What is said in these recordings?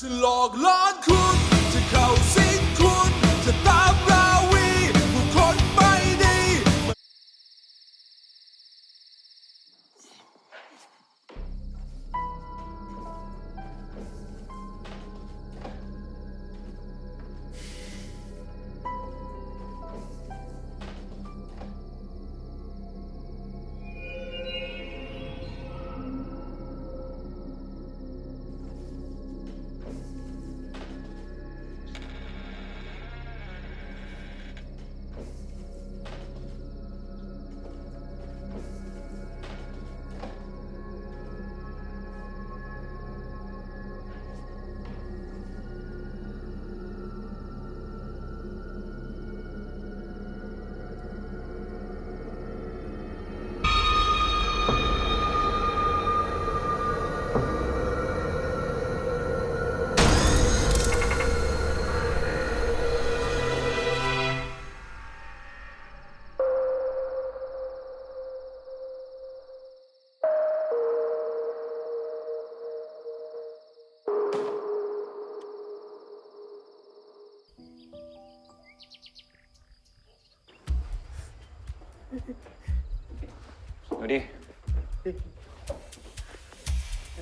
จะหล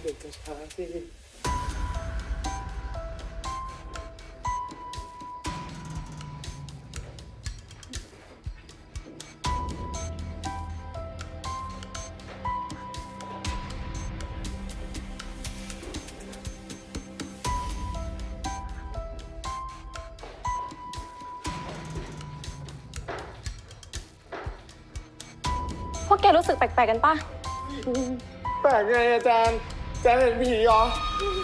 เด็กช้าสิพวกแกรู้สึกแปลกๆกันปะ แปลกไงอาจารย์ อาจารย์เห็นผีเหรอ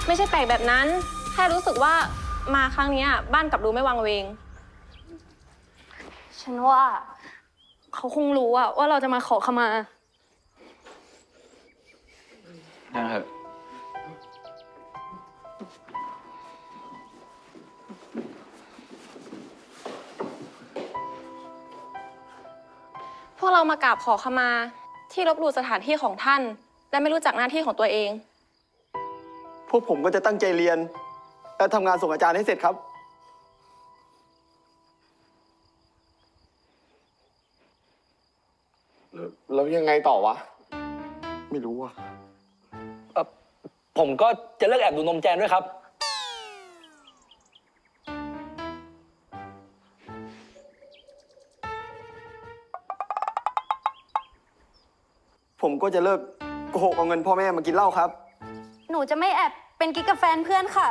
ไม่ใช่แปลกแบบนั้น แค่รู้สึกว่ามาครั้งเนี้ยบ้านกลับดูไม่วังเวง ฉันว่า เขาคงรู้อะว่าเราจะมาขอขมายังเถอะพวกเรามากราบขอขมา ที่ลบหลู่สถานที่ของท่าน และไม่รู้จักหน้าที่ของตัวเอง พวกผมก็จะตั้งใจเรียน และทำงานส่งอาจารย์ให้เสร็จครับ แล้วยังไงต่อวะ ไม่รู้อะเอ่อผมก็จะเลิกแอบดูนมแจนด้วยครับ ผมก็จะเลิกโกหกเอาเงินพ่อแม่มากินเหล้าครับ หนูจะไม่แอบ เป็นกิ๊กกับแฟนเพื่อนค่ะ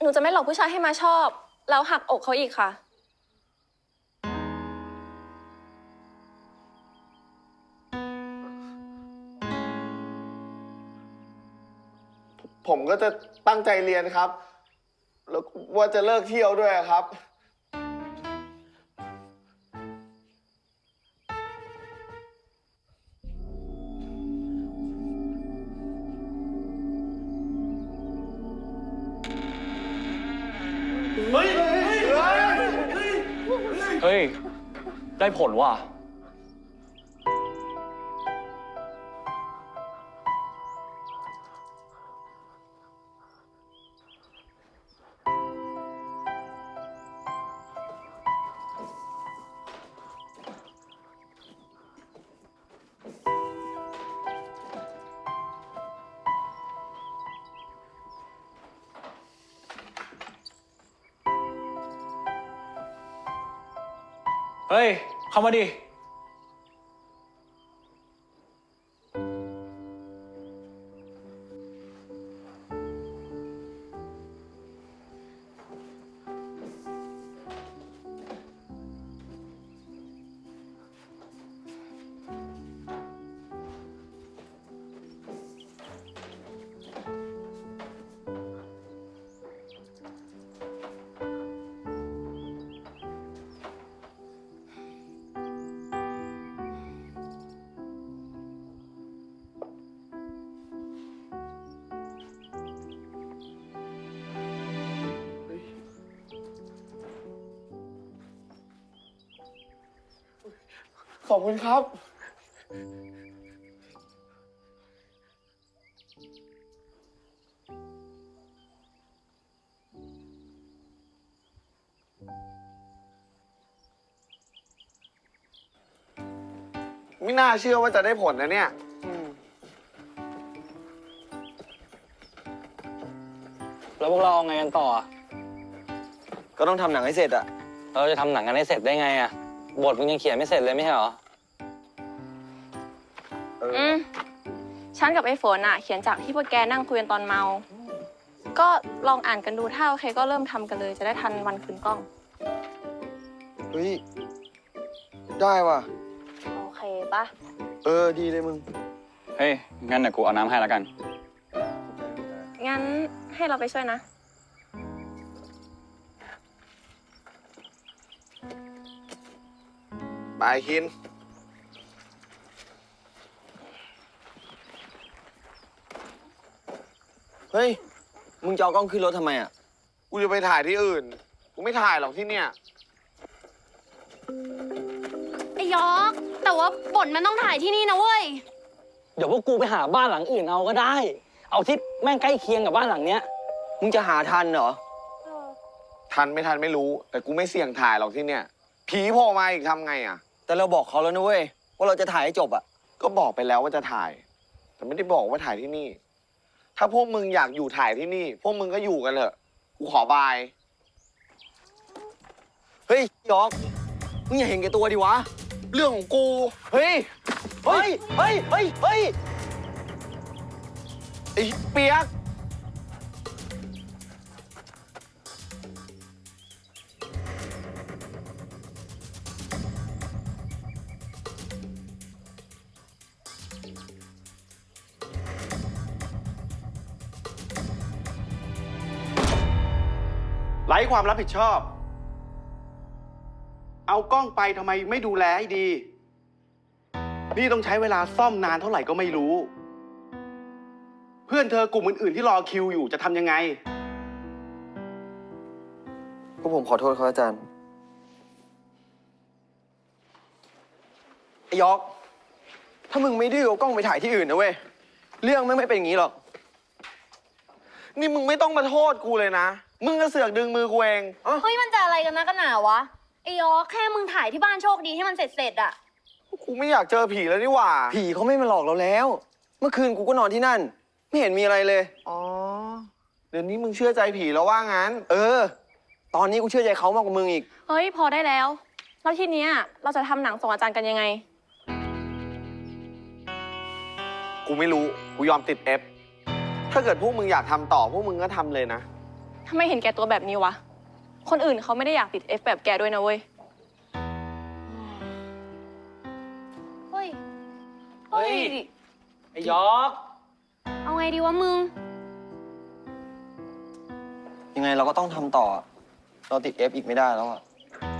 หนูจะไม่หลอกผู้ชายให้มาชอบ แล้วหักอกเขาอีกค่ะ ผมก็จะตั้งใจเรียนครับ แล้วว่าจะเลิกเที่ยวด้วยครับ เฮ้ย ได้ผลว่ะ เฮ้ย เข้ามาดิ ขอบคุณครับ ไม่น่าเชื่อว่าจะได้ผลนะเนี่ย แล้วพวกเราเอาไงกันต่อก็ต้องทำหนังให้เสร็จอะเราจะทำหนังกันให้เสร็จได้ไงอะ บทมึงยังเขียนไม่เสร็จเลยไม่ใช่เหรอ อืมฉันกับไอ้ฝนอะเขียนจากที่พวกแกนั่งคุยกันตอนเมา ก็ลองอ่านกันดูถ้าโอเคก็เริ่มทำกันเลยจะได้ทันวันคืนกล้อง เฮ้ย ได้ว่ะ โอเคปะเออ ดีเลยมึง เฮ้ย งั้นเดี๋ยวกูเอาน้ำให้แล้วกัน งั้นให้เราไปช่วยนะ บายคินเฮ้ย มึงจะเอากล้องขึ้นรถทำไมอะกูจะไปถ่ายที่อื่น กูไม่ถ่ายหรอกที่เนี่ย ไอ้ยอกแต่ว่าบทมันต้องถ่ายที่นี่นะเว้ย เดี๋ยวพวกกูไปหาบ้านหลังอื่นเอาก็ได้ เอาที่แม่งใกล้เคียงกับบ้านหลังเนี้ย มึงจะหาทันเหรอ ทันไม่ทันไม่รู้ แต่กูไม่เสี่ยงถ่ายหรอกที่เนี่ย ผีโผล่มาอีกทำไงอะ แต่เราบอกเขาแล้วนะเว้ยว่าเราจะถ่ายให้จบอะก็บอกไปแล้วว่าจะถ่าย แต่ไม่ได้บอกว่าถ่ายที่นี่ ถ้าพวกมึงอยากอยู่ถ่ายที่นี่ พวกมึงก็อยู่กันเถอะ กูขอบาย เฮ้ยยอกมึงอย่าเห็นแก่ตัวดิวะ เรื่องของกู เฮ้ย เฮ้ย เฮ้ย เฮ้ย เฮ้ยไอ้เปียก ร้ความรับผิดชอบ เอากล้องไปทำไมไม่ดูแลให้ดี นี่ต้องใช้เวลาซ่อมนานเท่าไหร่ก็ไม่รู้ เพื่อนเธอกลุ่มอื่นๆที่รอคิวอยู่จะทำยังไง พวกผมขอโทษครับอาจารย์ ไอ้ยอก ถ้ามึงไม่ดื้อเอากล้องไปถ่ายที่อื่นนะเว้ย เรื่องไม่งไม่เป็นอย่างนี้หรอก นี่มึงไม่ต้องมาโทษกูเลยนะ มึงก็เสือกดึงมือกูเองเฮ้ยมันจะอะไรกันนะกันหนาวะไอ้ยอกแค่มึงถ่ายที่บ้านโชคดีให้มันเสร็จๆอะกูไม่อยากเจอผีแล้วนี่หว่า ผีเขาไม่มาหลอกเราแล้ว เมื่อคืนกูก็นอนที่นั่น ไม่เห็นมีอะไรเลย อ๋อ เดี๋ยวนี้มึงเชื่อใจผีแล้วว่างั้น เออ ตอนนี้กูเชื่อใจเขามากกว่ามึงอีก เฮ้ย พอได้แล้ว แล้วทีเนี้ยเราจะทำหนังส่งอาจารย์กันยังไง กูไม่รู้ กูยอมติด F ถ้าเกิดพวกมึงอยากทำต่อพวกมึงก็ทำเลยนะ ทำไมเห็นแก่ตัวแบบนี้วะ คนอื่นเขาไม่ได้อยากติด F แบบแกด้วยนะเว้ย เฮ้ย เฮ้ย ไอ้ยอกเอาไงดีวะมึง ยังไงเราก็ต้องทำต่อ เราติด F อีกไม่ได้แล้วอะ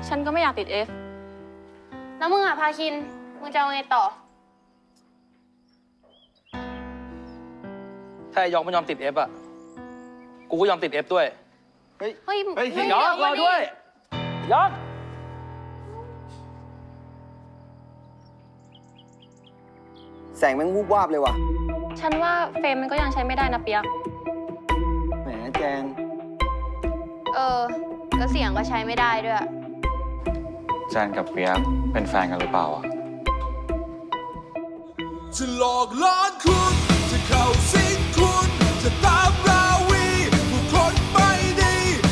ฉันก็ไม่อยากติด F แล้วมึงอะพาคิน มึงจะเอาไงต่อ ถ้าไอ้ยอกไม่ยอมติดเอฟอะ กูก็ยอมติดเอฟด้วยเฮ้ย เฮ้ยฮ้ยอกเดี๋รอด้วยยอกแสงแม่งวูบวาบเลยว่ะ ฉันว่าเฟรมมันก็ยังใช้ไม่ได้นะเปียก แหมแจนเออ แล้วเสียงก็ใช้ไม่ได้ด้วย แจนกับเปียกเป็นแฟนกันหรือเปล่าอะ จะหลอกล้อนคุณ